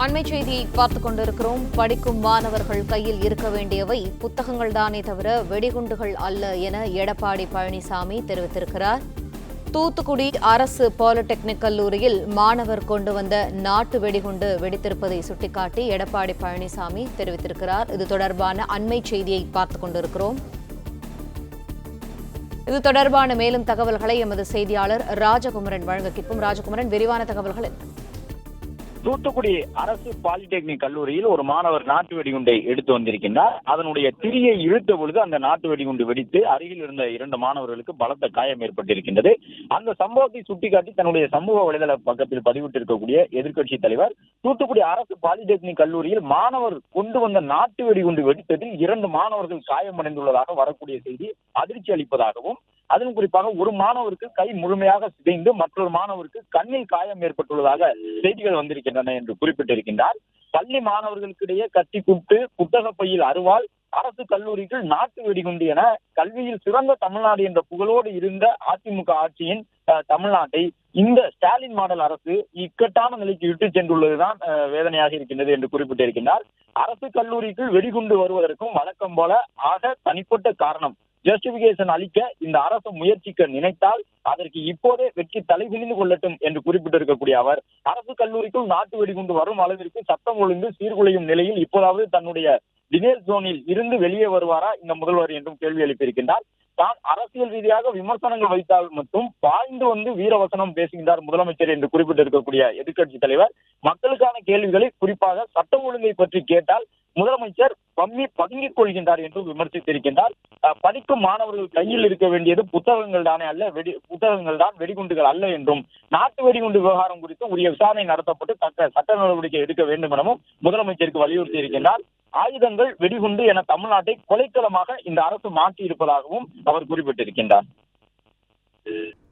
அண்மை செய்தியை பார்த்துக் கொண்டிருக்கிறோம் படிக்கும் மாணவர்கள் கையில் இருக்க வேண்டியவை புத்தகங்கள் தானே தவிர வெடிகுண்டுகள் அல்ல என எடப்பாடி பழனிசாமி தெரிவித்திருக்கிறார். தூத்துக்குடி அரசு பாலிடெக்னிக் கல்லூரியில் மாணவர் கொண்டு வந்த நாட்டு வெடிகுண்டு வெடித்திருப்பதை சுட்டிக்காட்டி எடப்பாடி பழனிசாமி தெரிவித்திருக்கிறார். இது தொடர்பான அண்மை செய்தியை பார்த்துக் கொண்டிருக்கிறோம் இது தொடர்பான மேலும் தகவல்களை எமது செய்தியாளர் ராஜகுமரன் வழங்க கேட்போம் ராஜகுமரன் விரிவான தகவல்கள் என்ன? தூத்துக்குடி அரசு பாலிடெக்னிக் கல்லூரியில் ஒரு மாணவர் நாட்டு வெடிகுண்டை எடுத்து வந்திருக்கின்றார். அதனுடைய திரியை இழுத்த பொழுது அந்த நாட்டு வெடிகுண்டு வெடித்து அருகில் இருந்த இரண்டு மாணவர்களுக்கு பலத்த காயம் ஏற்பட்டிருக்கின்றது. அந்த சம்பவத்தை சுட்டிக்காட்டி தன்னுடைய சமூக வலைதள பக்கத்தில் பதிவிட்டிருக்கக்கூடிய எதிர்க்கட்சி தலைவர் தூத்துக்குடி அரசு பாலிடெக்னிக் கல்லூரியில் மாணவர் கொண்டு வந்த நாட்டு வெடிகுண்டு வெடித்ததில் இரண்டு மாணவர்கள் காயமடைந்துள்ளதாக வரக்கூடிய செய்தி அதிர்ச்சி அளிப்பதாகவும் அதிலும் குறிப்பாக ஒரு மாணவருக்கு கை முழுமையாக சிதைந்து மற்றொரு மாணவருக்கு கண்ணில் காயம் ஏற்பட்டுள்ளதாக செய்திகள் வந்திருக்கின்றன என்று குறிப்பிட்டிருக்கின்றார். பள்ளி மாணவர்களுக்கிடையே கட்டி கூப்பிட்டு புத்தக பையில் அருவாள் அரசு கல்லூரிகள் நாட்டு வெடிகுண்டு என கல்வியில் சிறந்த தமிழ்நாடு என்ற புகழோடு இருந்த அதிமுக ஆட்சியின் அஹ், தமிழ்நாட்டை இந்த ஸ்டாலின் மாடல் அரசு இக்கட்டான நிலைக்கு இட்டு சென்றுள்ளதுதான் வேதனையாக இருக்கின்றது என்று குறிப்பிட்டிருக்கின்றார். அரசு கல்லூரிக்குள் வெடிகுண்டு வருவதற்கும் வழக்கம் போல ஆக தனிப்பட்ட காரணம் ஜஸ்டிபிகேஷன் அளிக்க இந்த அரசு முயற்சிக்க நினைத்தால் அதற்கு இப்போதே வெற்றி தலைகுனிந்து கொள்ளட்டும் என்று குறிப்பிட்டிருக்கக்கூடிய அவர் அரசு கல்லூரிக்குள் நாட்டு வெடிகுண்டு வரும் அளவிற்கு சட்டம் ஒழுங்கு சீர்குலையும் நிலையில் இப்போதாவது தன்னுடைய டினேர் ஜோனில் இருந்து வெளியே வருவாரா இந்த முதல்வர் என்றும் கேள்வி எழுப்பியிருக்கின்றார். தான் அரசியல் ரீதியாக விமர்சனங்கள் வைத்தால் மட்டும் பாய்ந்து வந்து வீரவசனம் பேசுகின்றார் முதலமைச்சர் என்று குறிப்பிட்டிருக்கக்கூடிய எதிர்க்கட்சி தலைவர். மக்களுக்கான கேள்விகளை குறிப்பாக சட்டம் ஒழுங்கை பற்றி கேட்டால் முதலமைச்சர் பம்மி பதுங்கிக் கொள்கின்றார் என்றும் விமர்சித்திருக்கின்றார். படிக்கும் மாணவர்கள் கையில் இருக்க வேண்டியது புத்தகங்கள் தானே அல்ல வெடி புத்தகங்கள் தான் வெடிகுண்டுகள் அல்ல என்றும் நாட்டு வெடிகுண்டு விவகாரம் குறித்து உரிய விசாரணை நடத்தப்பட்டு தக்க சட்ட நடவடிக்கை எடுக்க வேண்டும் எனவும் முதலமைச்சருக்கு வலியுறுத்தி இருக்கின்றார் ஆயுதங்கள் வெடிகுண்டு என தமிழ்நாட்டை கொலைக்களமாக இந்த அரசு மாற்றி இருப்பதாகவும் அவர் குறிப்பிட்டிருக்கின்றார்.